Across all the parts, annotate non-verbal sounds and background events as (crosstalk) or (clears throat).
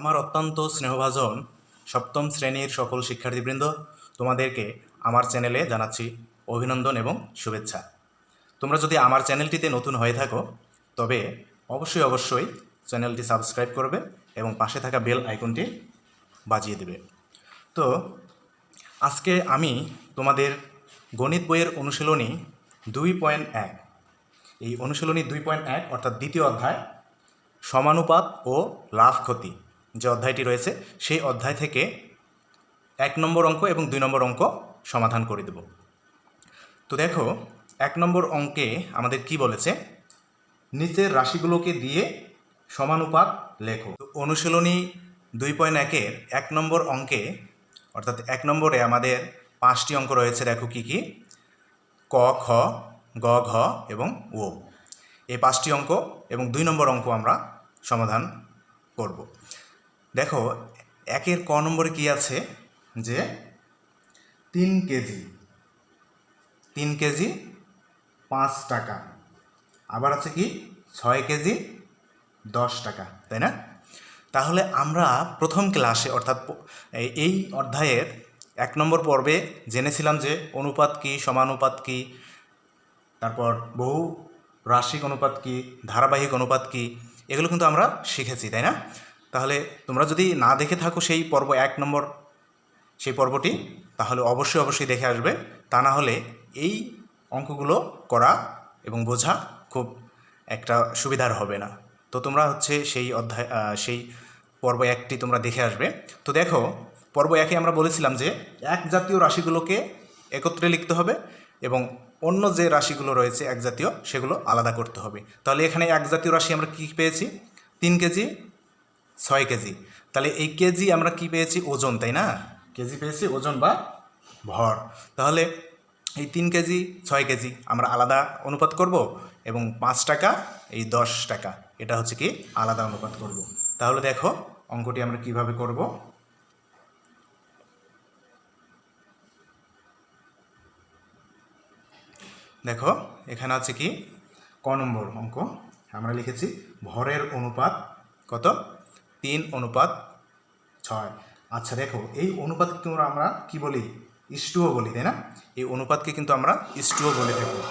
আমার অত্যন্ত স্নেহভাজন সপ্তম শ্রেণির সকল শিক্ষার্থীবৃন্দ, তোমাদেরকে আমার চ্যানেলে জানাচ্ছি অভিনন্দন এবং শুভেচ্ছা। তোমরা যদি আমার চ্যানেলটিতে নতুন হয়ে থাকো, তবে অবশ্যই অবশ্যই চ্যানেলটি সাবস্ক্রাইব করবে এবং পাশে থাকা বেল আইকনটি বাজিয়ে দেবে। তো, আজকে আমি তোমাদের গণিত বইয়ের অনুশীলনী দুই পয়েন্ট এক, এই অনুশীলনী দুই পয়েন্ট এক অর্থাৎ দ্বিতীয় অধ্যায় সমানুপাত ও লাভ ক্ষতি। যে অধ্যায়টি রয়েছে, সেই অধ্যায় থেকে এক নম্বর অঙ্ক এবং দুই নম্বর অঙ্ক সমাধান করে দেব। তো দেখো, এক নম্বর অঙ্কে আমাদের কি বলেছে? নিচের রাশিগুলোকে দিয়ে সমানুপাত লেখো। অনুশীলনী দুই পয়েন্ট একের এক নম্বর অঙ্কে, অর্থাৎ এক নম্বরে আমাদের পাঁচটি অঙ্ক রয়েছে, দেখো কি কি? ক, খ, গ, ঘ এবং ও। এই পাঁচটি অঙ্ক এবং দুই নম্বর অঙ্ক আমরা সমাধান করব। দেখো, একের ক নম্বরে কি আছে? যে তিন কেজি তিন কেজি পাঁচ টাকা। আবার আছে কি? ছয় কেজি দশ টাকা, তাই না? তাহলে আমরা প্রথম ক্লাসে, অর্থাৎ এই অধ্যায়ের এক নম্বর পর্বে জেনেছিলাম যে অনুপাত কী, সমানুপাত কী, তারপর বহু রাশিক অনুপাত কী, ধারাবাহিক অনুপাত কী, এগুলো কিন্তু আমরা শিখেছি, তাই না? তাহলে তোমরা যদি না দেখে থাকো সেই পর্ব এক নম্বর, সেই পর্বটি, তাহলে অবশ্যই অবশ্যই দেখে আসবে। তা না হলে এই অঙ্কগুলো করা এবং বোঝা খুব একটা সুবিধার হবে না। তো তোমরা হচ্ছে সেই অধ্যায় সেই পর্ব একটি তোমরা দেখে আসবে। তো দেখো, পর্ব একে আমরা বলেছিলাম যে এক জাতীয় রাশিগুলোকে একত্রে লিখতে হবে এবং অন্য যে রাশিগুলো রয়েছে এক জাতীয়, সেগুলো আলাদা করতে হবে। তাহলে এখানে এক জাতীয় রাশি আমরা কী পেয়েছি? তিন কেজি ছয় কেজি। তাহলে এই কেজি আমরা কি পেয়েছি? ওজন, তাই না? কেজি পেয়েছি ওজন বা ভর। তাহলে এই তিন কেজি, ছয় কেজি আমরা আলাদা অনুপাত করব এবং পাঁচ টাকা, এই দশ টাকা, এটা হচ্ছে কি আলাদা অনুপাত করব। তাহলে দেখো অঙ্কটি আমরা কীভাবে করব। দেখো, এখানে আছে কি? ক নম্বর অঙ্ক। আমরা লিখেছি ভরের অনুপাত কত? অনুপাত ছয়। আচ্ছা দেখো, এই অনুপাতকে কিন্তু আমরা কি বলি? ইস্টুও বলি, তাই না? এই অনুপাতকে কিন্তু আমরা ইস্টুও বলে থাকি।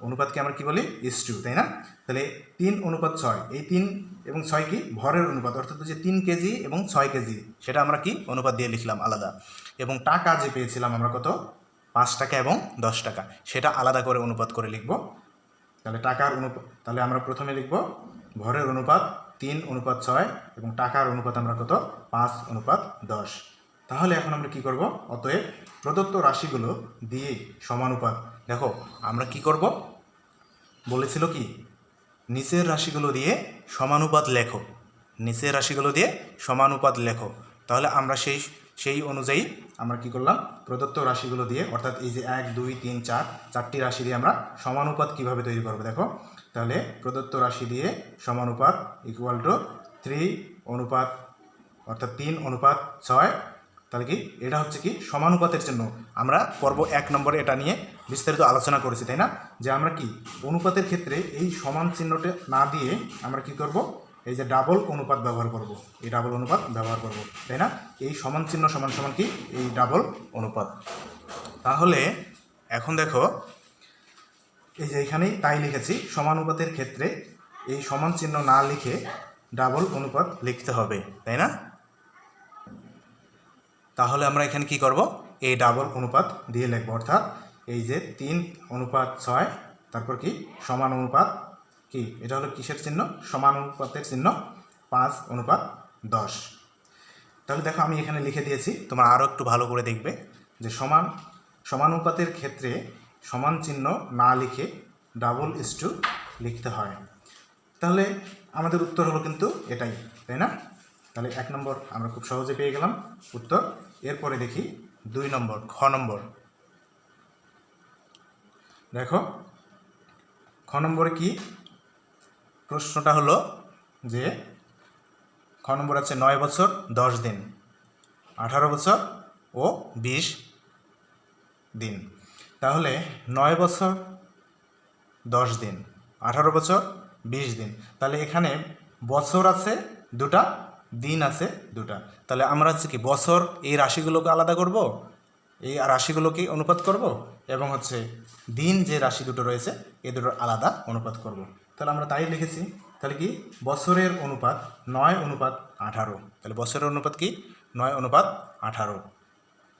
অনুপাতকে আমরা কি বলি? ইস্টু তাই না? তাহলে তিন অনুপাত ছয়, এই তিন এবং ছয় কি? ভরের অনুপাত, অর্থাৎ যে তিন কেজি এবং ছয় কেজি। সেটা আমরা কি? অনুপাত দিয়ে লিখলাম আলাদা। এবং টাকা যে পেয়েছিলাম আমরা কত? পাঁচ টাকা এবং দশ টাকা। সেটা আলাদা করে অনুপাত করে লিখব। তাহলে টাকার অনুপাত তাহলে আমরা প্রথমে লিখব ভরের অনুপাত তিন অনুপাত ছয় এবং টাকার অনুপাত আমরা কত? পাঁচ অনুপাত দশ। তাহলে এখন আমরা কি করব? অতএব প্রদত্ত রাশিগুলো দিয়ে সমানুপাত। দেখো, আমরা কি করব? বলেছিল কি? নিচের রাশিগুলো দিয়ে সমানুপাত লেখো। নিচের রাশিগুলো দিয়ে সমানুপাত লেখো। তাহলে আমরা সেই সেই অনুযায়ী আমরা কি করলাম? প্রদত্ত রাশিগুলো দিয়ে, অর্থাৎ এই যে এক, দুই, তিন, চার, চারটি রাশি দিয়ে আমরা সমানুপাত কীভাবে তৈরি করব দেখো? তাহলে প্রদত্ত রাশি দিয়ে সমানুপাত ইকুয়াল টু থ্রি অনুপাত, অর্থাৎ তিন অনুপাত ছয়। তাহলে কি? এটা হচ্ছে কি? সমানুপাতের জন্য আমরা পর্ব এক নম্বরে এটা নিয়ে বিস্তারিত আলোচনা করেছি, তাই না? যে আমরা কি? অনুপাতের ক্ষেত্রে এই সমান চিহ্নটা না দিয়ে আমরা কি করব? এই যে ডাবল অনুপাত ব্যবহার করব, এই ডাবল অনুপাত ব্যবহার করব, তাই না? এই সমান চিহ্ন, সমান সমান কি? এই ডাবল অনুপাত। তাহলে এখন দেখো, এই যে এখানেই তাই লিখেছি সমানুপাতের ক্ষেত্রে এই সমান চিহ্ন না লিখে ডাবল অনুপাত লিখতে হবে, তাই না? তাহলে আমরা এখানে কি করব? এই ডাবল অনুপাত দিয়ে লিখব, অর্থাৎ এই যে তিন অনুপাত ছয়, তারপর কি? সমান অনুপাত কি? এটা হলো কিসের চিহ্ন? সমান অনুপাতের চিহ্ন। পাঁচ অনুপাত দশ। তাহলে দেখো আমি এখানে লিখে দিয়েছি, তোমরা আরও একটু ভালো করে দেখবে যে সমান, সমানুপাতের ক্ষেত্রে সমান চিহ্ন না লিখে ডাবল ইস্টু লিখতে হয়। তাহলে আমাদের উত্তর হলো কিন্তু এটাই, তাই না? তাহলে এক নম্বর আমরা খুব সহজে পেয়ে গেলাম উত্তর। এরপরে দেখি দুই নম্বর, খ নম্বর। দেখো, খ নম্বরে কি? প্রশ্নটা হলো যে খ নম্বর আছে নয় বছর, দশ দিন। আঠারো বছর ও বিশ দিন। তাহলে নয় বছর, দশ দিন। আঠারো বছর, বিশ দিন। তাহলে এখানে বছর আছে দুটা, দিন আছে দুটা। তাহলে আমরা হচ্ছে কি বছর এই রাশিগুলোকে আলাদা করব? এই রাশিগুলোকে অনুপাত করব? এবং হচ্ছে দিন যে রাশি দুটো রয়েছে এই দুটোর আলাদা অনুপাত করব। তাহলে আমরা তাই লিখেছি। তাহলে কি? বছরের অনুপাত নয় অনুপাত আঠারো। তাহলে বছরের অনুপাত কি? নয় অনুপাত আঠারো।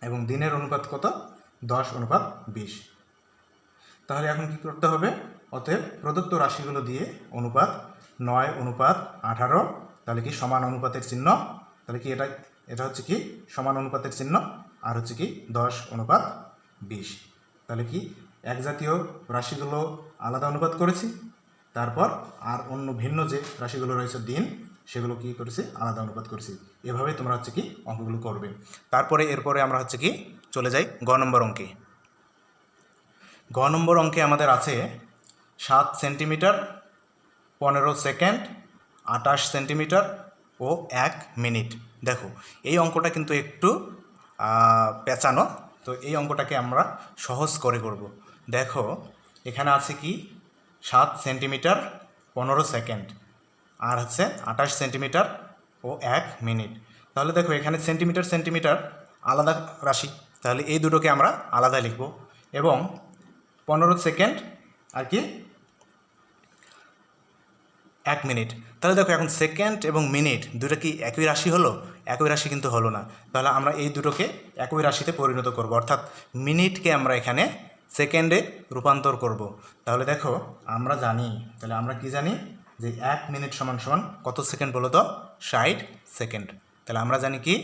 এবং দিনের অনুপাত কত? দশ অনুপাত বিশ। তাহলে এখন কি করতে হবে? অতএব প্রদত্ত রাশিগুলো দিয়ে অনুপাত নয় অনুপাত আঠারো, তাহলে কি সমান অনুপাতের চিহ্ন? তাহলে কি এটা এটা হচ্ছে কি? সমান অনুপাতের চিহ্ন। আর হচ্ছে কি? দশ অনুপাত বিশ। তাহলে কি? এক জাতীয় রাশিগুলো আলাদা অনুপাত করেছি। তারপর আর অন্য ভিন্ন যে রাশিগুলো রয়েছে দিন, সেগুলো কি করেছি? আলাদা অনুপাত করেছি। এভাবে তোমরা হচ্ছে কি অঙ্কগুলো করবে। তারপরে এরপরে আমরা হচ্ছে কি চলে যাই গ নম্বর অঙ্কে। গ নম্বর অঙ্কে আমাদের আছে সাত সেন্টিমিটার, পনেরো সেকেন্ড আটাশ সেন্টিমিটার ও এক মিনিট। দেখো, এই অঙ্কটা কিন্তু একটু পেঁচানো। তো এই অঙ্কটাকে আমরা সহজ করে করব। দেখো, এখানে আছে কি সাত সেন্টিমিটার পনেরো সেকেন্ড আর হচ্ছে আঠাশ সেন্টিমিটার ও এক মিনিট। তাহলে দেখো এখানে সেন্টিমিটার সেন্টিমিটার আলাদা রাশি। তাহলে এই দুটোকে আমরা আলাদা লিখব এবং পনেরো সেকেন্ড আর কি এক মিনিট। তাহলে দেখো এখন সেকেন্ড এবং মিনিট দুটো কি একই রাশি হলো? একই রাশি কিন্তু হলো না। তাহলে আমরা এই দুটোকে একই রাশিতে পরিণত করব। অর্থাৎ মিনিটকে আমরা এখানে সেকেন্ডে রূপান্তর করব। তাহলে দেখো, আমরা জানি, তাহলে আমরা কি জানি? যে এক মিনিট সমান সমান কত সেকেন্ড বলো তো? ষাট সেকেন্ড তাহলে আমরা জানি কি?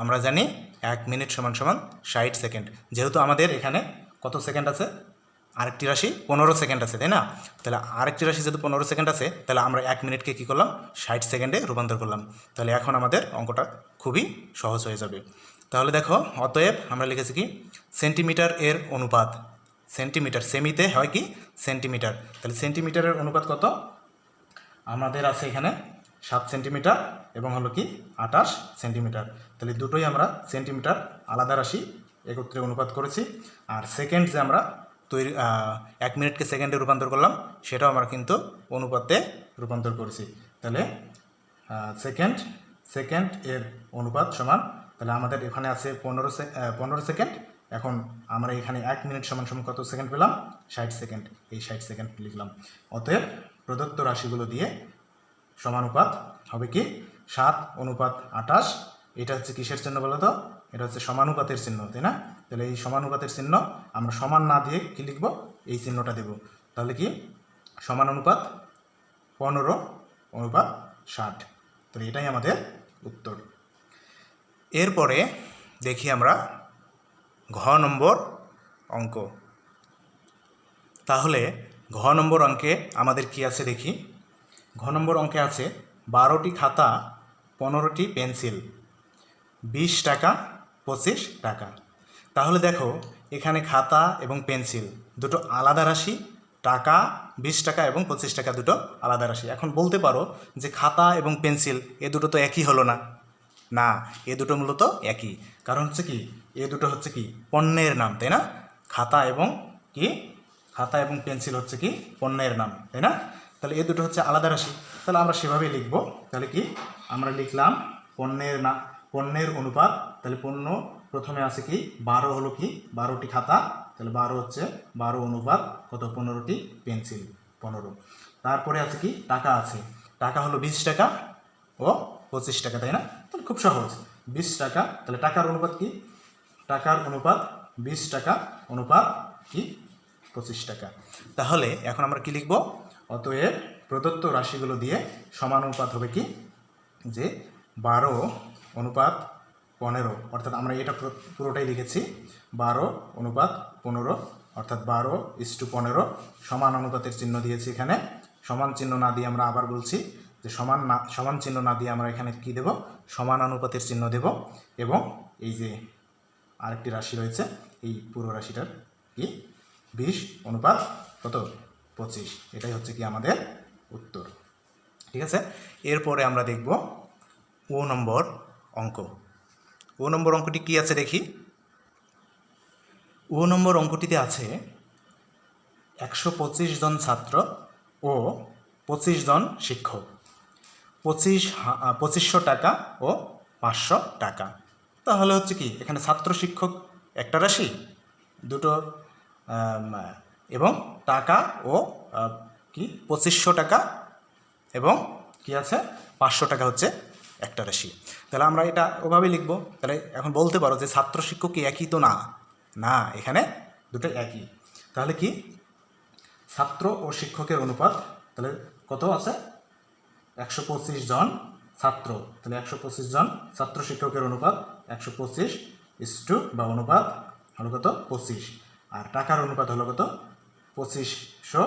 আমরা জানি এক মিনিট সমান সমান ষাট সেকেন্ড যেহেতু আমাদের এখানে কত সেকেন্ড আছে? আরেকটি রাশি পনেরো সেকেন্ড আছে, তাই না? তাহলে আরেকটি রাশি যেহেতু পনেরো সেকেন্ড আছে, তাহলে আমরা এক মিনিটকে কী করলাম? ষাট সেকেন্ডে রূপান্তর করলাম। তাহলে এখন আমাদের অঙ্কটা খুবই সহজ হয়ে যাবে। তাহলে দেখো, অতএব আমরা লিখেছি কি? সেন্টিমিটার এর অনুপাত। সেন্টিমিটার, সেমিতে হয় কি? সেন্টিমিটার। তাহলে সেন্টিমিটারের অনুপাত কত? আমাদের আছে এখানে সাত সেন্টিমিটার এবং হলো কি? আঠাশ সেন্টিমিটার। তাহলে দুটোই আমরা সেন্টিমিটার আলাদা রাশি একত্রে অনুপাত করেছি। আর সেকেন্ড যে আমরা তৈরি এক মিনিটকে সেকেন্ডে রূপান্তর করলাম, সেটাও আমরা কিন্তু অনুপাতে রূপান্তর করেছি। তাহলে সেকেন্ড সেকেন্ড এর অনুপাত সমান তাহলে আমাদের এখানে আছে পনেরো পনেরো সেকেন্ড এখন আমরা এখানে এক মিনিট সমান সমান কত সেকেন্ড পেলাম? ষাট সেকেন্ড এই ষাট সেকেন্ড লিখলাম। অতএব প্রদত্ত রাশিগুলো দিয়ে সমানুপাত হবে কি? সাত অনুপাত আঠাশ। এটা হচ্ছে কিসের চিহ্ন বলো তো? এটা হচ্ছে সমানুপাতের চিহ্ন, তাই না? তাহলে এই সমানুপাতের চিহ্ন আমরা সমান না দিয়ে কি লিখব? এই চিহ্নটা দেব। তাহলে কি? সমান অনুপাত পনেরো অনুপাত ষাট। তাহলে এটাই আমাদের উত্তর। এরপরে দেখি আমরা ঘ নম্বর অঙ্ক। তাহলে ঘ নম্বর অঙ্কে আমাদের কি আছে দেখি? ঘ নম্বর অঙ্কে আছে বারোটি খাতা, পনেরোটি পেন্সিল, বিশ টাকা, পঁচিশ টাকা। তাহলে দেখো, এখানে খাতা এবং পেন্সিল, দুটো আলাদা রাশি, টাকা, বিশ টাকা এবং পঁচিশ টাকা দুটো আলাদা রাশি। এখন বলতে পারো যে খাতা এবং পেন্সিল এ দুটো তো একই হলো না। না, এ দুটো মূলত একই। কারণ হচ্ছে কি, এ দুটো হচ্ছে কি, পণ্যের নাম, তাই না? খাতা এবং কি? খাতা এবং পেন্সিল হচ্ছে কি, পণ্যের নাম, তাই না? তাহলে এ দুটো হচ্ছে আলাদা রাশি। তাহলে আমরা সেভাবেই লিখব। তাহলে কি? আমরা লিখলাম পণ্যের না, পণ্যের অনুপাত। তাহলে পণ্য প্রথমে আছে কি, বারো হলো কি, বারোটি খাতা। তাহলে বারো হচ্ছে বারো অনুপাত, কত? পনেরোটি পেন্সিল, পনেরো। তারপরে আছে কি, টাকা আছে। টাকা হলো বিশ টাকা ও পঁচিশ টাকা, তাই না? তাহলে খুব সহজ। বিশ টাকা, তাহলে টাকার অনুপাত কি? টাকার অনুপাত বিশ টাকা, অনুপাত কি? পঁচিশ টাকা। তাহলে এখন আমরা কি লিখব? অতএব প্রদত্ত রাশিগুলো দিয়ে সমান অনুপাত হবে কি? যে বারো অনুপাত পনেরো। অর্থাৎ আমরা এটা পুরোটাই লিখেছি। বারো অনুপাত পনেরো, অর্থাৎ বারো ইস টু পনেরো সমান অনুপাতের চিহ্ন দিয়েছি এখানে। সমান চিহ্ন না দিয়ে আমরা আবার বলছি যে সমান না, সমান চিহ্ন না দিয়ে আমরা এখানে কি দেব? সমান অনুপাতের চিহ্ন দেব এবং এই যে আরেকটি রাশি রয়েছে, এই পুরো রাশিটার কি? বিশ অনুপাত কত? পঁচিশ। এটাই হচ্ছে কি আমাদের উত্তর। ঠিক আছে? এরপরে আমরা দেখব ও নম্বর অঙ্ক। ও নম্বর অঙ্কটি কি আছে দেখি? ও নম্বর অঙ্কটিতে আছে একশো পঁচিশ জন ছাত্র ও পঁচিশ জন শিক্ষক। পঁচিশ পঁচিশশো টাকা ও পাঁচশো টাকা। তাহলে হচ্ছে কি, এখানে ছাত্র শিক্ষক একটা রাশি, দুটো এবং টাকা ও কি, পঁচিশশো টাকা এবং কি আছে, পাঁচশো টাকা হচ্ছে একটা রাশি। তাহলে আমরা এটা ওভাবেই লিখব। তাহলে এখন বলতে পারো যে ছাত্র শিক্ষক কি একই তো না? না, এখানে দুটো একই। তাহলে কি, ছাত্র ও শিক্ষকের অনুপাত, তাহলে কত আছে? একশো পঁচিশ জন ছাত্র। তাহলে একশো পঁচিশ জন ছাত্র শিক্ষকের অনুপাত একশো পঁচিশ ইস্টু বা অনুপাত হলো কত? পঁচিশ। আর টাকার অনুপাত হলো কত? পঁচিশশো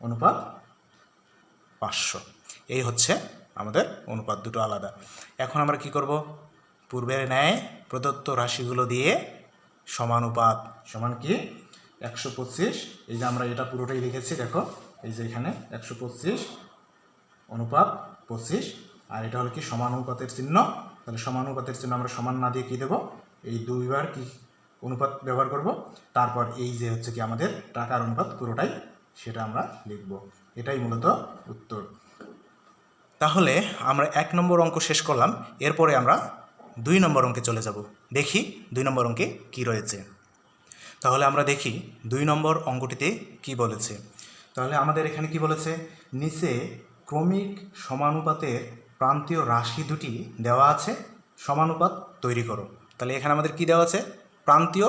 অনুপাত পাঁচশো। এই হচ্ছে আমাদের অনুপাত দুটো আলাদা। এখন আমরা কি করব? পূর্বের ন্যায় প্রদত্ত রাশিগুলো দিয়ে সমানুপাত। সমান কি? একশো পঁচিশ। এই যে আমরা এটা পুরোটাই লিখেছি দেখো। এই যে এখানে একশো পঁচিশ অনুপাত পঁচিশ। আর এটা হলো কি সমানুপাতের চিহ্ন? তাহলে সমানুপাতের চিহ্ন আমরা সমান না দিয়ে কী দেবো? এই দুইবার কি অনুপাত ব্যবহার করব? তারপর এই যে হচ্ছে কি আমাদের টাকার অনুপাত পুরোটাই সেটা আমরা লিখব। এটাই মূলত উত্তর। তাহলে আমরা এক নম্বর অঙ্ক শেষ করলাম। এরপরে আমরা দুই নম্বর অঙ্কে চলে যাব। দেখি দুই নম্বর অঙ্কে কি রয়েছে। তাহলে আমরা দেখি দুই নম্বর অঙ্কটিতে কি বলেছে। তাহলে আমাদের এখানে কি বলেছে? নিচে ক্রমিক সমানুপাতের প্রান্তীয় রাশি দুটি দেওয়া আছে। সমানুপাত তৈরি করো। তাহলে এখানে আমাদের কি দেওয়া আছে? প্রান্তীয়।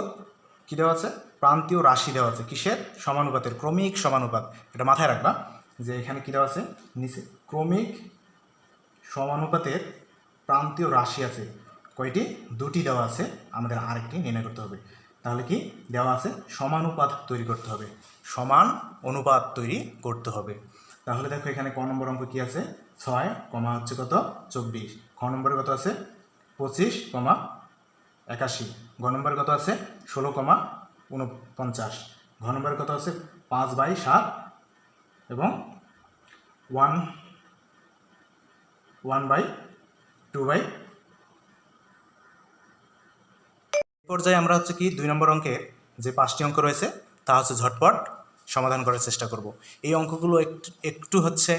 কি দেওয়া আছে? প্রান্তীয় রাশি দেওয়া আছে। কিসের? সমানুপাতের, ক্রমিক সমানুপাত। এটা মাথায় রাখবা যে এখানে কি দেওয়া আছে? নিচে ক্রমিক সমানুপাতের প্রান্তীয় রাশি আছে। কয়টি? দুটি দেওয়া আছে। আমাদের আরেকটি নির্ণয় করতে হবে। তাহলে কি? দেওয়া আছে সমানুপাত তৈরি করতে হবে। সমান অনুপাত তৈরি করতে হবে। তাহলে দেখো এখানে ক নম্বর অঙ্ক কি আছে? ছয় কমা হচ্ছে কত? চব্বিশ। খ নম্বরে কত আছে? পঁচিশ কমা একাশি। ঘ নম্বরে কত আছে? ষোলো কমা উনপঞ্চাশ ঘ নম্বরে কত আছে? পাঁচ বাই সাত। এবং one one by two by পর্যায়ে আমরা হচ্ছে কি, দুই নম্বর অঙ্কের যে পাঁচটি অঙ্ক রয়েছে, তা হচ্ছে ঝটপট। সমাধান করার চেষ্টা করব। এই অঙ্কগুলো একটু একটু হচ্ছে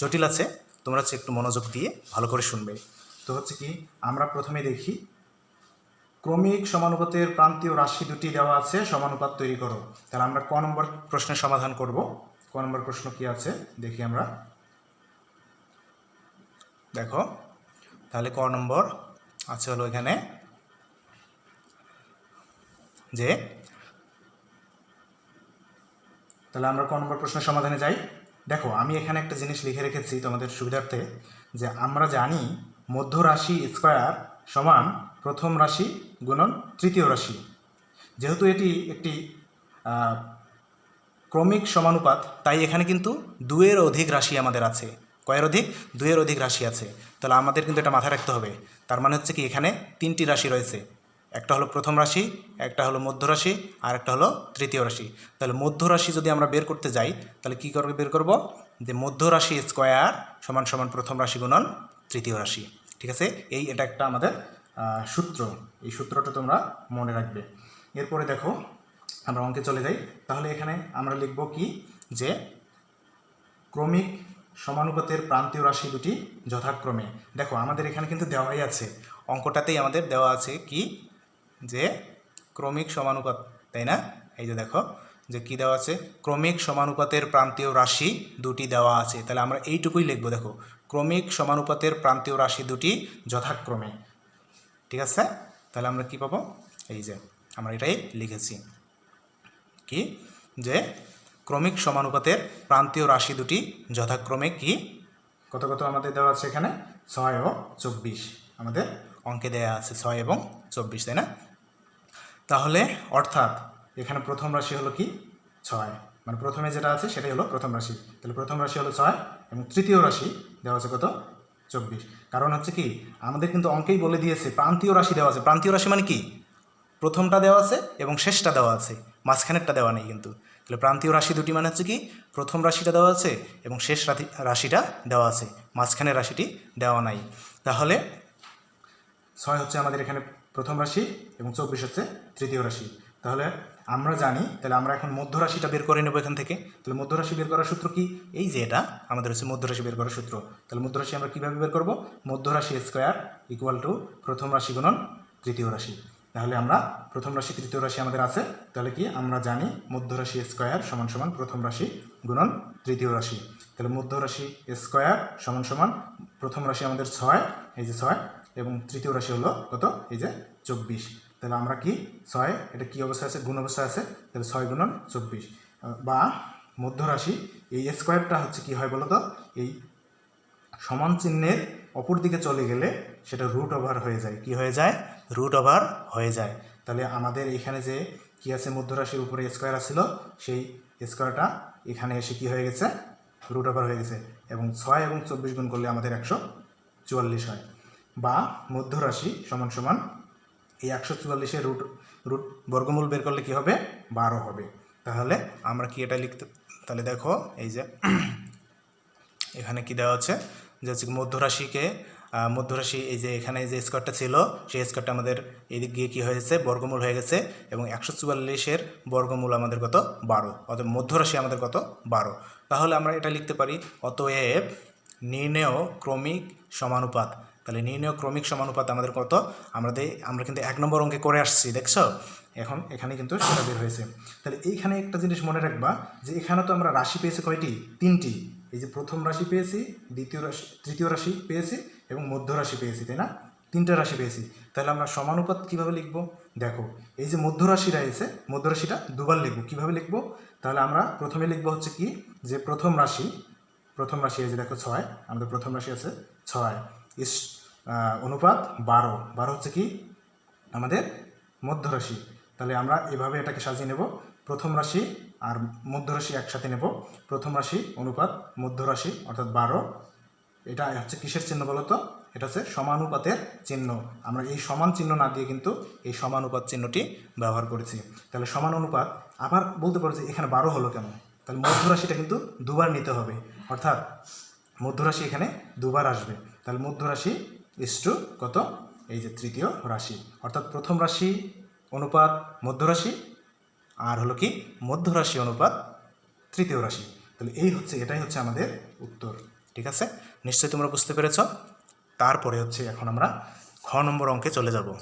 জটিল আছে, তোমরা হচ্ছে একটু মনোযোগ দিয়ে ভালো করে শুনবে। তো হচ্ছে কি, আমরা প্রথমে দেখি, ক্রমিক সমানুপাতের প্রান্তীয় রাশি দুটি দেওয়া আছে, সমানুপাত তৈরি করো। তাহলে আমরা ক নম্বর প্রশ্নের সমাধান করব। ক নম্বর প্রশ্ন কি আছে? দেখি আমরা। দেখো, তাহলে ক নম্বর আছে হলো এখানে, যে তাহলে আমরা ক নম্বর প্রশ্নের সমাধানে যাই? দেখো, আমি এখানে একটা জিনিস লিখে রেখেছি তোমাদের সুবিধার্থে, যে আমরা জানি মধ্য রাশি স্কোয়ার সমান প্রথম রাশি গুণন তৃতীয় রাশি। যেহেতু এটি একটি ক্রমিক সমানুপাত, তাই এখানে কিন্তু দুয়ের অধিক রাশি আমাদের আছে। কয়ের অধিক? দুয়ের অধিক রাশি আছে। তাহলে আমাদের কিন্তু এটা মাথায় রাখতে হবে। তার মানে হচ্ছে কি, এখানে তিনটি রাশি রয়েছে। একটা হলো প্রথম রাশি, একটা হলো মধ্য রাশি, আর একটা হলো তৃতীয় রাশি। তাহলে মধ্য রাশি যদি আমরা বের করতে যাই, তাহলে কী করে বের করব? যে মধ্য রাশি স্কোয়ার সমান সমান প্রথম রাশি গুণন তৃতীয় রাশি। ঠিক আছে? এই এটা একটা আমাদের সূত্র। এই সূত্রটা তোমরা মনে রাখবে। এরপরে দেখো, আমরা অঙ্কে চলে যাই। তাহলে এখানে আমরা লিখব কি? যে ক্রমিক সমানুপাতের প্রান্তীয় রাশি দুটি যথাক্রমে। দেখো, আমাদের এখানে কিন্তু দেওয়াই আছে। অঙ্কটাতেই আমাদের দেওয়া আছে কি? যে ক্রমিক সমানুপাত, তাই না? এই যে দেখো, যে কি দেওয়া আছে? ক্রমিক সমানুপাতের প্রান্তীয় রাশি দুটি দেওয়া আছে। তাহলে আমরা এইটুকুই লিখব, দেখো। ক্রমিক সমানুপাতের প্রান্তীয় রাশি দুটি যথাক্রমে। ঠিক আছে? তাহলে আমরা কি পাবো? এই যে, আমরা এটাই লিখেছি। কি? যে ক্রমিক সমানুপাতের প্রান্তীয় রাশি দুটি যথাক্রমে কি? কত কত আমাদের দেওয়া আছে এখানে? ছয় ও চব্বিশ। আমাদের অঙ্কে দেওয়া আছে ছয় এবং চব্বিশ, তাই না? তাহলে অর্থাৎ এখানে প্রথম রাশি হলো কি? ছয়। মানে প্রথমে যেটা আছে সেটাই হলো প্রথম রাশি। তাহলে প্রথম রাশি হলো ছয় এবং তৃতীয় রাশি দেওয়া আছে কত? চব্বিশ। কারণ হচ্ছে কি? আমাদের কিন্তু অঙ্কেই বলে দিয়েছে, প্রান্তীয় রাশি দেওয়া আছে। প্রান্তীয় রাশি মানে কি? প্রথমটা দেওয়া আছে এবং শেষটা দেওয়া আছে। মাঝখানেরটা দেওয়া নেই কিন্তু। তাহলে প্রান্তীয় রাশি দুটি মানে হচ্ছে কি? প্রথম রাশিটা দেওয়া আছে এবং শেষ রাশি রাশিটা দেওয়া আছে। মাঝখানের রাশিটি দেওয়া নাই। তাহলে ছয় হচ্ছে আমাদের এখানে প্রথম রাশি এবং চব্বিশ হচ্ছে তৃতীয় রাশি। তাহলে আমরা জানি, তাহলে আমরা এখন মধ্যরাশিটা বের করে নেব এখান থেকে। তাহলে মধ্যরাশি বের করার সূত্র কি? এই যে এটা, আমাদের হচ্ছে মধ্যরাশি বের করার সূত্র। তাহলে মধ্যরাশি আমরা কীভাবে বের করব? মধ্যরাশি স্কোয়ার ইকুয়াল টু প্রথম রাশি গুণন তৃতীয় রাশি। তাহলে আমরা প্রথম রাশি, তৃতীয় রাশি আমাদের আছে। তাহলে কি? আমরা জানি মধ্যরাশি স্কোয়ার সমান সমান প্রথম রাশি গুণন তৃতীয় রাশি। তাহলে মধ্যরাশি স্কোয়ার সমান সমান প্রথম রাশি আমাদের ছয়, এই যে ছয়। এবং তৃতীয় রাশি হলো কত? এই যে চব্বিশ। তাহলে আমরা কি? ছয়। এটা কি অবস্থায় আছে? গুণ অবস্থায় আছে? তাহলে ছয় গুণন চব্বিশ। বা মধ্যরাশি এই স্কোয়ারটা হচ্ছে কি হয় বলতো? এই সমান চিহ্নের অপর দিকে চলে গেলে সেটা রুট ওভার হয়ে যায়। কি হয়ে যায়? রুট ওভার হয়ে যায়। তাহলে আমাদের এখানে যে কি আছে? মধ্যরাশির উপরে স্কোয়ার আসছিল সেই স্কোয়ারটা এখানে এসে কি হয়ে গেছে? রুট ওভার হয়ে গেছে। এবং ছয় এবং চব্বিশ গুণ করলে আমাদের একশো চুয়াল্লিশ হয়। বা মধ্যরাশি সমান সমান এই একশো চুয়াল্লিশের রুট রুট বর্গমূল বের করলে কি হবে? বারো হবে। তাহলে আমরা কি এটা লিখতে, তাহলে দেখো এই যে (clears throat) এখানে কি দেওয়া আছে? যে হচ্ছে মধ্যরাশিকে মধ্যরাশি এই যে এখানে যে স্কোয়ারটা ছিল, সেই স্কোয়ারটা আমাদের এদিক গিয়ে কী হয়েছে? বর্গমূল হয়ে গেছে এবং একশো চুয়াল্লিশের বর্গমূল আমাদের কত? বারো। অতএব মধ্যরাশি আমাদের কত? বারো। তাহলে আমরা এটা লিখতে পারি, অতএব নির্ণেয় ক্রমিক সমানুপাত। তাহলে নির্ণেয় ক্রমিক সমানুপাত আমাদের কত? আমাদের আমরা কিন্তু এক নম্বর অঙ্কে করে আসছি, দেখছ? এখন এখানে কিন্তু সেটা বের হয়েছে। তাহলে এইখানে একটা জিনিস মনে রাখবা যে এখানে তো আমরা রাশি পেয়েছি কয়টি? তিনটি। এই যে প্রথম রাশি পেয়েছি, দ্বিতীয় রাশি, তৃতীয় রাশি পেয়েছি এবং মধ্য রাশি পেয়েছি, তাই না? তিনটা রাশি পেয়েছি। তাহলে আমরা সমানুপাত কীভাবে লিখব? দেখো, এই যে মধ্য রাশি রয়েছে, মধ্য রাশিটা দুবার লিখব। কীভাবে লিখব? তাহলে আমরা প্রথমে লিখব হচ্ছে কি? যে প্রথম রাশি প্রথম রাশি এই যে দেখো ছয়, আমাদের প্রথম রাশি আছে ছয়। অনুপাত বারো। বারো হচ্ছে কি? আমাদের মধ্য রাশি তাহলে আমরা এভাবে এটাকে সাজিয়ে নেব। প্রথম রাশি আর মধ্য রাশি একসাথে নেব। প্রথম রাশি অনুপাত মধ্য রাশি অর্থাৎ বারো। এটা হচ্ছে কিসের চিহ্ন বলো তো? এটা হচ্ছে সমানুপাতের চিহ্ন। আমরা এই সমান চিহ্ন না দিয়ে কিন্তু এই সমানুপাত চিহ্নটি ব্যবহার করেছি। তাহলে সমান অনুপাত, আবার বলতে পারো যে এখানে বারো হলো কেন? তাহলে মধ্য রাশিটা কিন্তু দুবার নিতে হবে। অর্থাৎ মধ্যরাশি এখানে দুবার আসবে। তাহলে মধ্যরাশি ইস্টু কত? এই যে তৃতীয় রাশি। অর্থাৎ প্রথম রাশি অনুপাত মধ্যরাশি, আর হলো কি মধ্যরাশি অনুপাত তৃতীয় রাশি। তাহলে এই হচ্ছে, এটাই হচ্ছে আমাদের উত্তর, ঠিক আছে? নিশ্চয়ই তোমরা বুঝতে পেরেছ? তারপরে হচ্ছে এখন আমরা খ নম্বর অঙ্কে চলে যাব।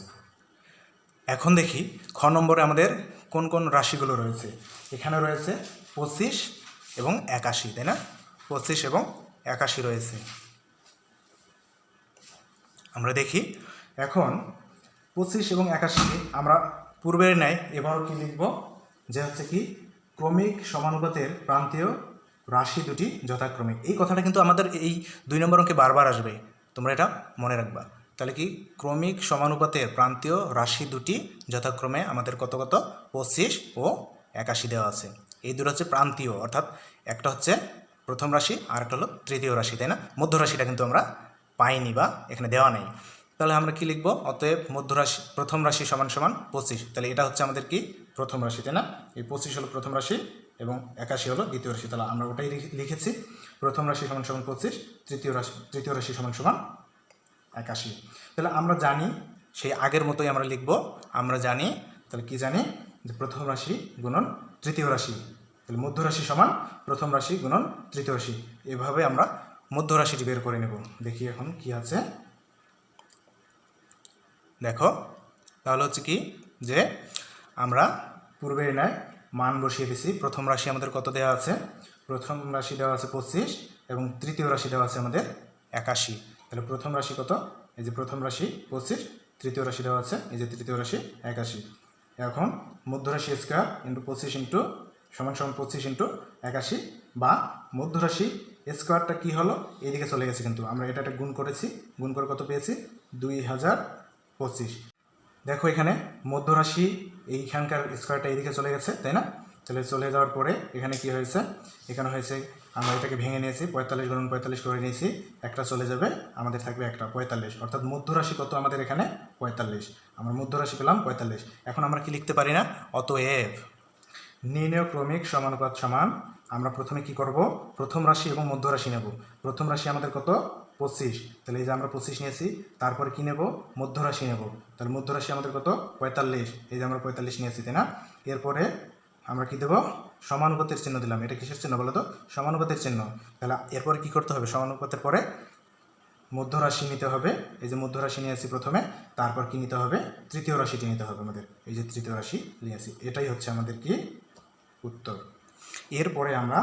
এখন দেখি খ নম্বরে আমাদের কোন কোন রাশিগুলো রয়েছে? এখানে রয়েছে পঁচিশ এবং একাশি, তাই না? পঁচিশ এবং একাশি রয়েছে। আমরা দেখি, এখন পঁচিশ এবং একাশি আমরা পূর্বের ন্যায় এবারও কি লিখব? যে হচ্ছে কি, ক্রমিক সমানুপাতের প্রান্তীয় রাশি দুটি যথাক্রমে এই কথাটা কিন্তু আমাদের এই দুই নম্বর অঙ্কে বারবার আসবে, তোমরা এটা মনে রাখবা। তাহলে কি, ক্রমিক সমানুপাতের প্রান্তীয় রাশি দুটি যথাক্রমে আমাদের কত কত? পঁচিশ ও একাশি দেওয়া আছে। এই দুটো হচ্ছে প্রান্তীয়, অর্থাৎ একটা হচ্ছে প্রথম রাশি আর একটা হলো তৃতীয় রাশি, তাই না? মধ্য রাশিটা কিন্তু আমরা পাইনি বা এখানে দেওয়া নেই। তাহলে আমরা কি লিখব? অতএব মধ্য রাশি, প্রথম রাশি সমান সমান পঁচিশ। তাহলে এটা হচ্ছে আমাদের কি? প্রথম রাশি, তাই না? এই পঁচিশ হলো প্রথম রাশি এবং একাশি হলো দ্বিতীয় রাশি। তাহলে আমরা ওটাই লিখে- লিখেছি। প্রথম রাশি সমান সমান পঁচিশ, তৃতীয় রাশি তৃতীয় রাশি সমান সমান একাশি। তাহলে আমরা জানি, সেই আগের মতোই আমরা লিখব। আমরা জানি, তাহলে কি জানি? যে প্রথম রাশি গুণন তৃতীয় রাশি। তাহলে মধ্য রাশি সমান প্রথম রাশি গুণন তৃতীয় রাশি। এভাবে আমরা মধ্য রাশিটি বের করে নেব। দেখি এখন কি আছে। দেখো, তাহলে হচ্ছে কি যে আমরা পূর্বের ন্যায় মান বসিয়ে দিছি। প্রথম রাশি আমাদের কত দেওয়া আছে? প্রথম রাশি দেওয়া আছে পঁচিশ এবং তৃতীয় রাশি দেওয়া আছে আমাদের একাশি। তাহলে প্রথম রাশি কত? এই যে প্রথম রাশি পঁচিশ, তৃতীয় রাশি দেওয়া আছে, এই যে তৃতীয় রাশি একাশি। এখন মধ্যরাশি স্কোয়ার ইন্টু পঁচিশ ইন্টু সমান সমান পঁচিশ ইন্টু একাশি বা মধ্যরাশি স্কোয়ারটা কী হলো? এইদিকে চলে গেছে কিন্তু। আমরা এটা একটা গুণ করেছি। গুণ করে কত পেয়েছি? দুই হাজার পঁচিশ। দেখো এখানে মধ্যরাশি এইখানকার স্কোয়ারটা এইদিকে চলে গেছে, তাই না? তাহলে চলে যাওয়ার পরে এখানে কি হয়েছে? এখানে হয়েছে আমরা এটাকে ভেঙে নিয়েছি, পঁয়তাল্লিশ গুণন পঁয়তাল্লিশ করে নিয়েছি, একটা চলে যাবে, আমাদের থাকবে একটা, পঁয়তাল্লিশ। অর্থাৎ মধ্যরাশি কত আমাদের এখানে? পঁয়তাল্লিশ। আমরা মধ্যরাশি পেলাম পঁয়তাল্লিশ। এখন আমরা কি লিখতে পারি না? অতএব নির্ণয় ক্রমিক সমানুপাত সমান। আমরা প্রথমে কি করব? প্রথম রাশি এবং মধ্য রাশি নেব। প্রথম রাশি আমাদের কত? পঁচিশ। তাহলে এই যে আমরা পঁচিশ নিয়েছি, তারপরে কী নেব? মধ্য রাশি নেব। তাহলে মধ্যরাশি আমাদের কত? পঁয়তাল্লিশ। এই যে আমরা পঁয়তাল্লিশ নিয়েছি, তাই না? এরপরে আমরা কি দেবো? সমানুপাতের চিহ্ন দিলাম। এটা কিসের চিহ্ন বলো তো সমানুপাতের চিহ্ন। তাহলে এরপরে কি করতে হবে? সমানুপাতের পরে মধ্য রাশি নিতে হবে। এই যে মধ্য মধ্যরাশি নিয়েছি প্রথমে, তারপর কি নিতে হবে? তৃতীয় রাশিটি নিতে হবে আমাদের। এই যে তৃতীয় রাশি নিয়েছি। এটাই হচ্ছে আমাদের কি উত্তর। এরপরে আমরা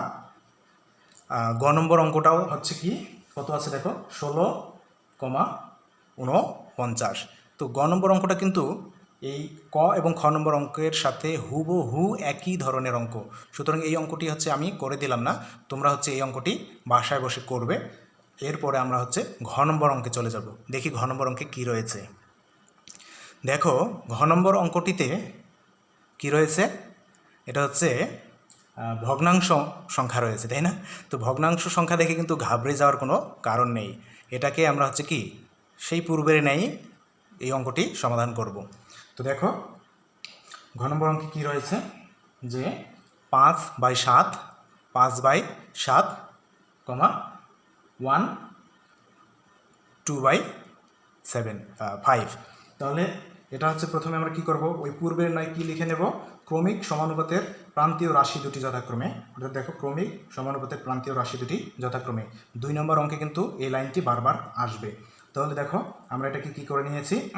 গ নম্বর অঙ্কটাও হচ্ছে কি? কত আছে দেখো? ষোলো কমা উনপঞ্চাশ তো গ নম্বর অঙ্কটা কিন্তু এই ক এবং খ নম্বর অঙ্কের সাথে হুবহু একই ধরনের অঙ্ক। সুতরাং এই অঙ্কটি হচ্ছে আমি করে দিলাম না, তোমরা হচ্ছে এই অঙ্কটি বাসায় বসে করবে। এরপরে আমরা হচ্ছে ঘ নম্বর অঙ্কে চলে যাব। দেখি ঘ নম্বর অঙ্কে কী রয়েছে। দেখো, ঘ নম্বর অঙ্কটিতে কী রয়েছে? এটা হচ্ছে ভগ্নাংশ সংখ্যা রয়েছে, তাই না? তো ভগ্নাংশ সংখ্যা দেখে কিন্তু ঘাবড়ে যাওয়ার কোনো কারণ নেই। এটাকে আমরা হচ্ছে কি, সেই পূর্বের নেই এই অঙ্কটি সমাধান করব। তো দেখো, ঘ নম্বর অঙ্কে কী রয়েছে? যে পাঁচ বাই সাত, পাঁচ বাই সাত, comma one, two by seven five. তাহলে এটা হচ্ছে প্রথমে আমরা কি করব? ওই পূর্বের নয় কি লিখে নেব? ক্রমিক সমানুপাতের প্রান্তীয় রাশি দুটি যথাক্রমে। অর্থাৎ দেখো, ক্রমিক সমানুপাতের প্রান্তীয় রাশি দুটি যথাক্রমে। দুই নম্বর অঙ্কে কিন্তু এই লাইনটি বারবার আসবে। তাহলে দেখো, আমরা এটাকে কি করে নিয়েছি?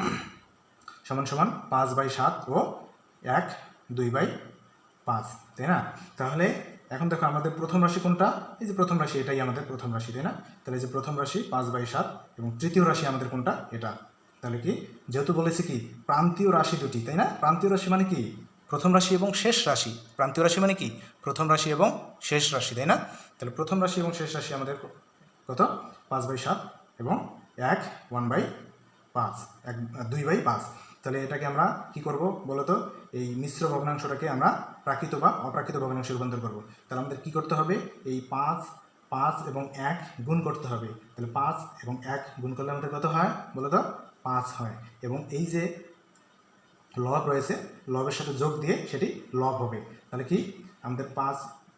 (clears throat) সমান সমান পাঁচ বাই সাত ও এক, দুই বাই পাঁচ, তাই না? তাহলে এখন দেখো, আমাদের প্রথম রাশি কোনটা? এই যে প্রথম রাশি, এটাই আমাদের প্রথম রাশি, তাই না? তাহলে এই যে প্রথম রাশি পাঁচ বাই সাত এবং তৃতীয় রাশি আমাদের কোনটা? এটা। তাহলে কি? যেহেতু বলেছি কি, প্রান্তীয় রাশি দুটি, তাই না? প্রান্তীয় রাশি মানে কি? প্রথম রাশি এবং শেষ রাশি। প্রান্তীয় রাশি মানে কি? প্রথম রাশি এবং শেষ রাশি, তাই না? তাহলে প্রথম রাশি এবং শেষ রাশি আমাদের কত? পাঁচ বাই সাত এবং এক, ওয়ান বাই পাঁচ। এক, দুই বাই পাঁচ। তাহলে এটাকে আমরা কি করব বলো তো এই মিশ্র ভগ্নাংশটাকে আমরা প্রাকৃত বা অপ্রাকৃত ভগ্নাংশে রূপান্তর করব। তাহলে আমাদের কি করতে হবে? এই পাঁচ পাঁচ এবং এক গুণ করতে হবে। তাহলে পাঁচ এবং এক গুণ করলে আমাদের কত হয়? বলো তো পাঁচ হয় এবং এই যে লব রয়েছে লবের সাথে যোগ দিয়ে সেটি লব হবে। তাহলে কি? আমাদের পাঁচ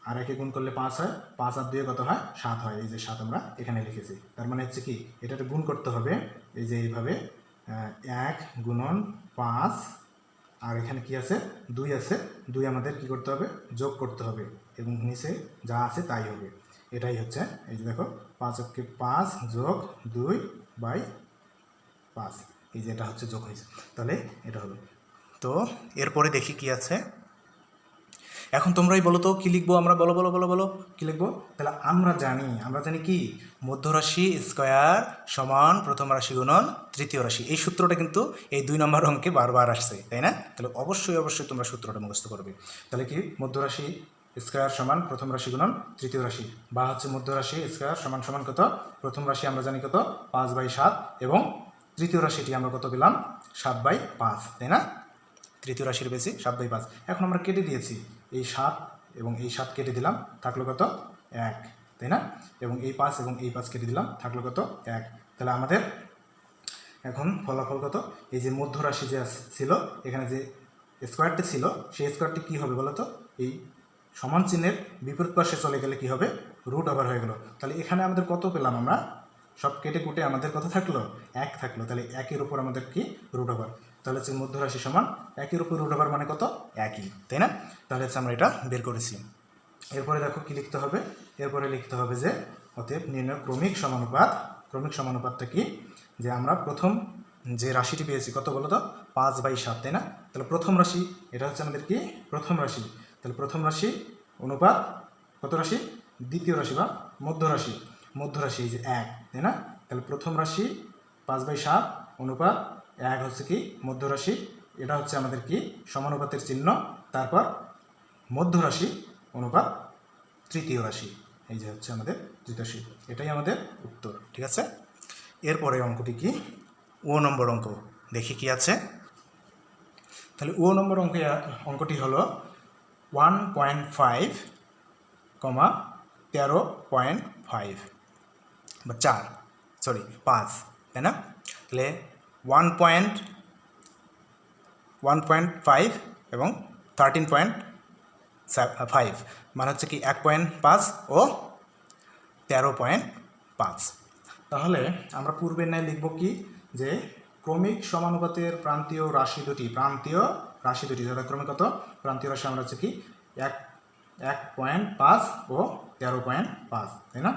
আর একে গুণ করলে পাঁচ হয়, পাঁচ আর দুয়ে কত হয়? সাত হয়। এই যে সাত আমরা এখানে লিখেছি। তার মানে হচ্ছে কি? এটাতে গুণ করতে হবে। এই যে এইভাবে এক গুণন পাঁচ, আর এখানে কি আছে? দুই আছে। দুই আমাদের কি করতে হবে? যোগ করতে হবে। এবং নিচে যা আছে তাই হবে। এটাই হচ্ছে, এই যে দেখো, পাঁচ অক্ষে পাঁচ যোগ দুই বাই পাঁচ, এই যে এটা হচ্ছে যোগ হয়েছে। তাহলে এটা হবে। তো এরপরে দেখি কি আছে। এখন তোমরাই বলো তো, কী লিখব আমরা? বলো বলো বলো বলো, কী লিখব? তাহলে আমরা জানি আমরা জানি কি? মধ্যরাশি স্কোয়ার সমান প্রথম রাশি গুণন তৃতীয় রাশি। এই সূত্রটা কিন্তু এই দুই নম্বর অঙ্কে বারবার আসছে, তাই না? তাহলে অবশ্যই অবশ্যই তোমরা সূত্রটা মুখস্থ করবে। তাহলে কি? মধ্যরাশি স্কোয়ার সমান প্রথম রাশি গুণন তৃতীয় রাশি। বা হচ্ছে মধ্যরাশি স্কোয়ার সমান সমান কত? প্রথম রাশি আমরা জানি কত? পাঁচ বাই সাত এবং তৃতীয় রাশিটি আমরা কত পেলাম? সাত বাই পাঁচ, তাই না? তৃতীয় রাশির বেশি, সাত বাই পাঁচ। এখন আমরা কেটে দিয়েছি। এই সাত এবং এই সাত কেটে দিলাম, থাকল কত? এক, তাই না? এবং এই পাঁচ এবং এই পাঁচ কেটে দিলাম, থাকল কত? এক। তাহলে আমাদের এখন ফলাফল কত? এই যে মধ্য রাশি যে ছিল, এখানে যে স্কোয়ারটি ছিল, সেই স্কোয়ারটি কী হবে বলো তো এই সমান চিহ্নের বিপরীত পাশে চলে গেলে কি হবে? রুট ওভার হয়ে গেল। তাহলে এখানে আমাদের কত পেলাম আমরা? সব কেটে কুটে আমাদের কত থাকল? এক থাকল। তাহলে একের উপর আমাদের কি? রুট ওভার তাহলে হচ্ছে মধ্যরাশি সমান একের উপর রুট ওভার মানে কত? একই। তাই না? তাহলে হচ্ছে আমরা এটা বের করেছি। এরপরে দেখো কি লিখতে হবে? এরপরে লিখতে হবে যে অতএব নির্ণয় ক্রমিক সমানুপাত। ক্রমিক সমানুপাতটা কি? যে আমরা প্রথম যে রাশিটি পেয়েছি, কত বলো তো? পাঁচ বাই সাত, তাই না? তাহলে প্রথম রাশি, এটা হচ্ছে আমাদের কি? প্রথম রাশি। তাহলে প্রথম রাশি অনুপাত কত রাশি? দ্বিতীয় রাশি বা মধ্য রাশি। মধ্য রাশি এই যে এক, তাই না? তাহলে প্রথম রাশি পাঁচ বাই সাত অনুপাত এক হচ্ছে কি মধ্য রাশি, এটা হচ্ছে আমাদের কি সমানুপাতের চিহ্ন, তারপর মধ্য রাশি অনুপাত তৃতীয় রাশি, এই যে হচ্ছে আমাদের তৃতীয় রাশি, এটাই আমাদের উত্তর, ঠিক আছে? এরপরে অঙ্কটি কি? ও নম্বর অঙ্ক, দেখি কি আছে। তাহলে ও নম্বর অঙ্কে অঙ্কটি হলো ওয়ান পয়েন্ট ফাইভ কমা তেরো পয়েন্ট ফাইভ। বা চার সরি পাঁচ, তাই না? তাহলে one point one point five এবং থার্টিন পয়েন্ট ফাইভ মানে হচ্ছে কি এক পয়েন্ট পাঁচ ও তেরো পয়েন্ট পাঁচ। তাহলে আমরা পূর্বের ন্যায় লিখব কি? যে ক্রমিক সমানুপাতের প্রান্তীয় রাশি দুটি, প্রান্তীয় রাশি দুটি যথাক্রমে কত? প্রান্তীয় রাশি আমরা হচ্ছে কি এক এক পয়েন্ট পাঁচ ও তেরো পয়েন্ট পাঁচ, তাই না?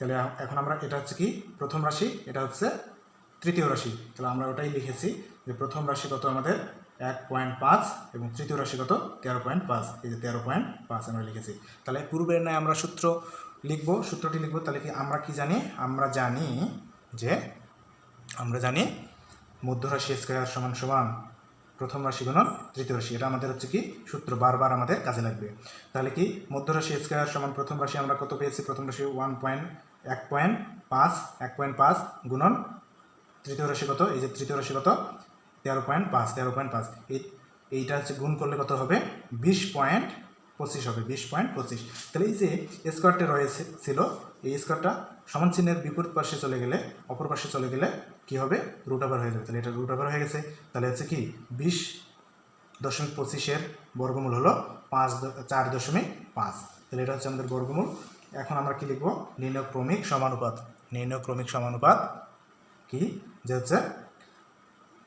তাহলে এখন আমরা এটা হচ্ছে কি? প্রথম রাশি, এটা হচ্ছে তৃতীয় রাশি। তাহলে আমরা ওটাই লিখেছি যে প্রথম রাশি কত আমাদের? এক পয়েন্ট পাঁচ এবং তৃতীয় রাশি কত? তেরো পয়েন্ট পাঁচ। এই যে তেরো পয়েন্ট পাঁচ আমরা লিখেছি। তাহলে পূর্বের ন্যায় আমরা সূত্র লিখব, সূত্রটি লিখব, তাহলে কি আমরা কি জানি? আমরা জানি যে, আমরা জানি মধ্যরাশি স্কোয়ার সমান সমান প্রথম রাশি গুণন তৃতীয় রাশি। এটা আমাদের হচ্ছে কি? সূত্র বারবার আমাদের কাজে লাগবে। তাহলে কি? মধ্যরাশি স্কোয়ার সমান প্রথম রাশি আমরা কত পেয়েছি? প্রথম রাশি ওয়ান পয়েন্ট এক পয়েন্ট পাঁচ, এক পয়েন্ট পাঁচ গুণন তৃতীয় রাশি কত? এই যে তৃতীয় রাশি কত? তেরো পয়েন্ট পাঁচ, তেরো পয়েন্ট পাঁচ। এই, এইটা হচ্ছে গুণ করলে কত হবে? বিশ পয়েন্ট পঁচিশ হবে, বিশ পয়েন্ট পঁচিশ। তাহলে এই যে স্কোয়ারটা রয়েছে, ছিল, এই স্কোয়ারটা সমান চিহ্নের বিপরীত পাশে চলে গেলে, অপর পাশে চলে গেলে কি হবে? রুট ওভার হয়ে যাবে। তাহলে এটা রুট ওভার হয়ে গেছে। তাহলে হচ্ছে কি? বিশ দশমিক পঁচিশের বর্গমূল হলো পাঁচ চার দশমিক পাঁচ। তাহলে এটা হচ্ছে আমাদের বর্গমূল। এখন আমরা কি লিখব? নির্ণয়ক্রমিক সমানুপাত। নির্ণয়ক্রমিক সমানুপাত কি? যে হচ্ছে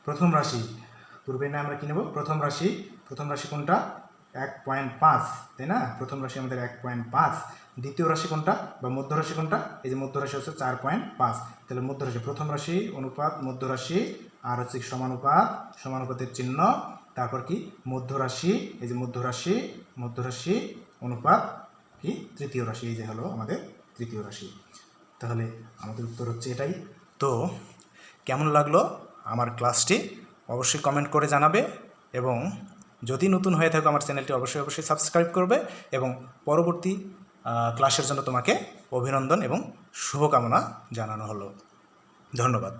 প্রথম রাশি। পূর্বের না আমরা কি নেব? প্রথম রাশি। প্রথম রাশি কোনটা? এক পয়েন্ট পাঁচ, তাই না? প্রথম রাশি আমাদের এক পয়েন্ট পাঁচ। দ্বিতীয় রাশি কোনটা? বা মধ্য রাশি কোনটা? এই যে মধ্য রাশি হচ্ছে চার পয়েন্ট পাঁচ। তাহলে মধ্য রাশি প্রথম রাশি, অনুপাত মধ্য রাশি, আর হচ্ছে সমানুপাত, সমানুপাতের চিহ্ন। তারপর কি? মধ্য রাশি, এই যে মধ্য রাশি মধ্য রাশি, অনুপাত কি? তৃতীয় রাশি, এই যে হলো আমাদের তৃতীয় রাশি। তাহলে আমাদের উত্তর হচ্ছে এটাই। তো কেমন লাগল আমার ক্লাসটি? অবশ্যই কমেন্ট করে জানাবে এবং যদি নতুন হয়ে থাকো আমার চ্যানেলটি অবশ্যই অবশ্যই সাবস্ক্রাইব করবে এবং পরবর্তী ক্লাসের জন্য তোমাকে অভিনন্দন এবং শুভকামনা জানানো হলো। ধন্যবাদ।